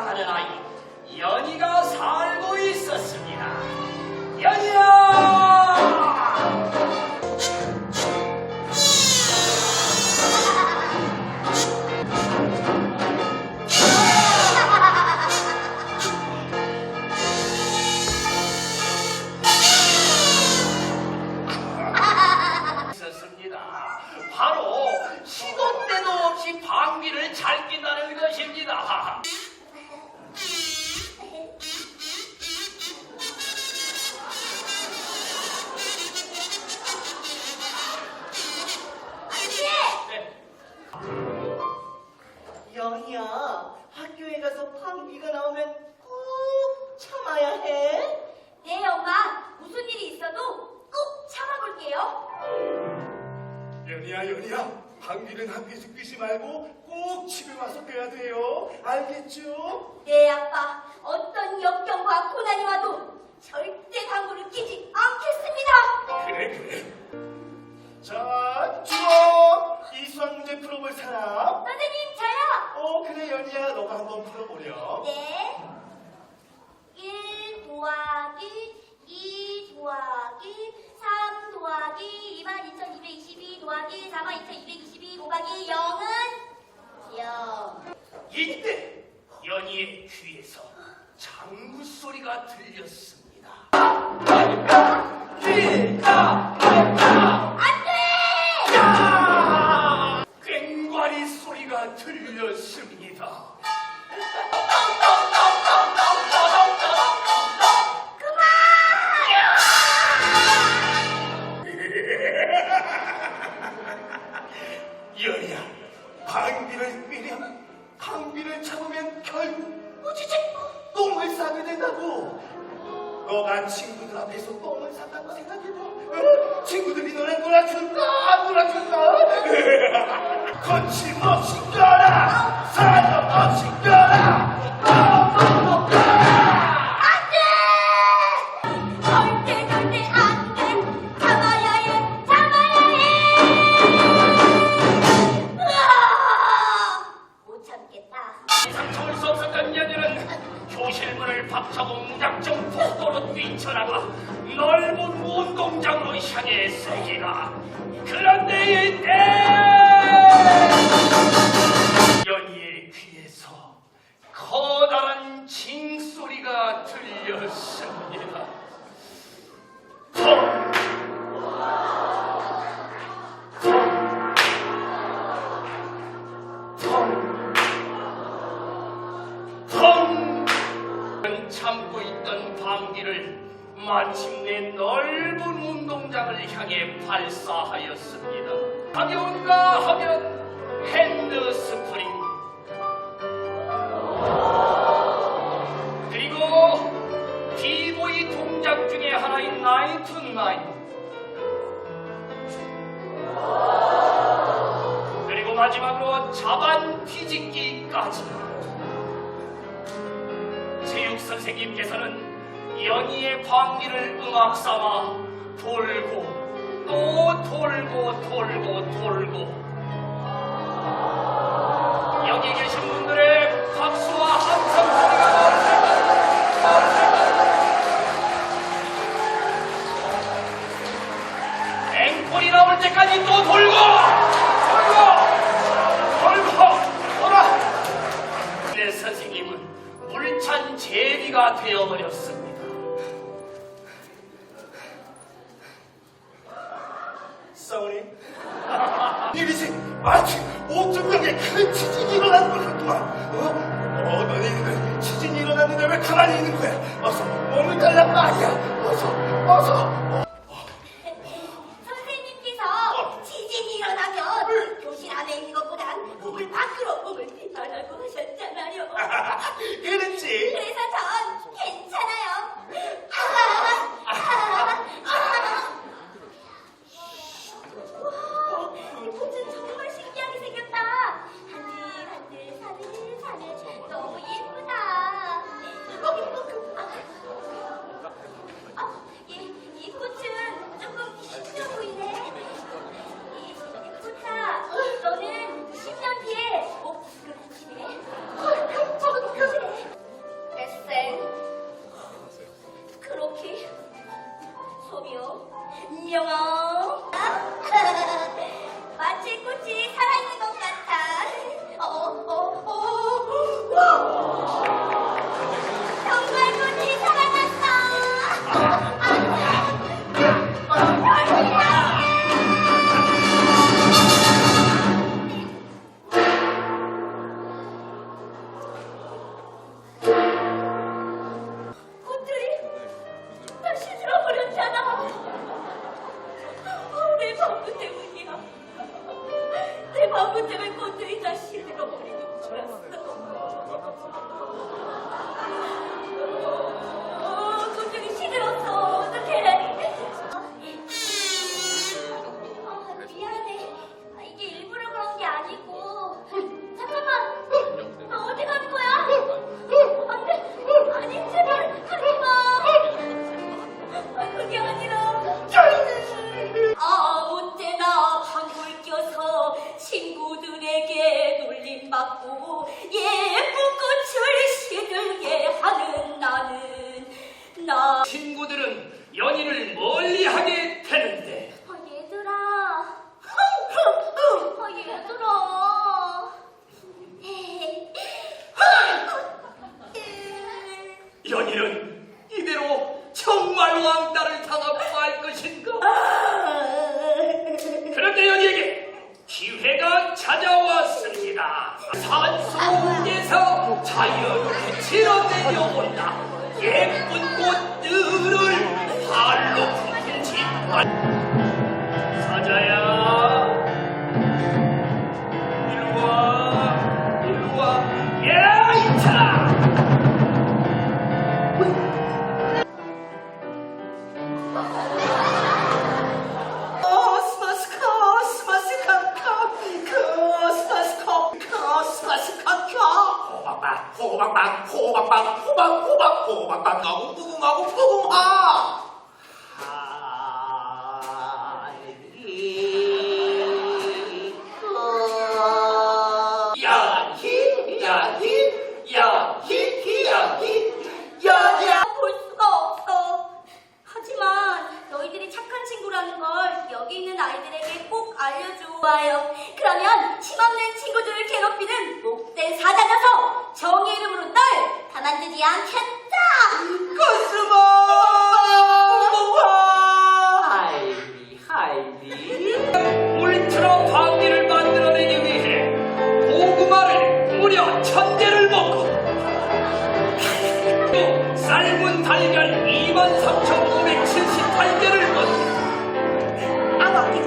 사랑하는 아이 연희가 살고 있었습니다. 연희야! 방귀를 잘 연희야 연희야 방귀는 학교에서 뀌지 말고 꼭 집에 와서 껴야 돼요 알겠죠? 네, 아빠. 어떤 역경과 고난이 와도 절대 방구를 끼지 않겠습니다. 그래 그래 자 주어 이 수학 문제 풀어볼 사람 선생님, 저요! 어 그래 연희야 너가 한번 풀어보렴 네. 1 더하기 2 더하기 3 더하기 22,222 더하기 42,222 곱하기 0은 0. 이때 연희의 귀에서 장구 소리가 들렸습니다. 발사하였습니다. 가벼운가 하면 핸드 스프링. 그리고 비보이 동작 중에 하나인 나인 투 나인. 그리고 마지막으로 자반 뒤집기까지. 체육 선생님께서는 연희의 방귀를 음악 삼아 돌고 돌고 돌고 돌고 돌고. 여기 계신 분들의 박수와 함성 소리가 나올 때까지 앵콜이 나올 때까지 또 돌고 돌고 돌고 돌아. 내 선생님은 물찬 제비가 되어버렸습니다. 마치 5천명의 큰 지진이 일어나는 것을 또한 어? 어, 너희들 그 지진이 일어났는데 왜 가만히 있는 거야? 어서 몸을 잘라 말이야. 어서 어서 어. 찾아왔습니다. 산속에서 자연을 치러 내려온다. 예쁜 꽃들을 발로 품은 집안. 좋아요. 그러면 힘없는 친구들을 괴롭히는 목된 사자가서 정의 이름으로 널 가만두지 않겠다. 거스마 달걀 23,578개를 먹고 아버지.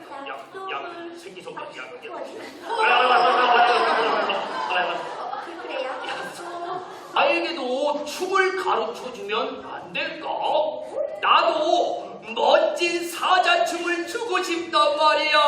약약약약 생기속약 약. 뭐지? 그래 약속. 나에게도 춤을 가르쳐 주면 안 될까? 나도 멋진 사자춤을 추고 싶단 말이야.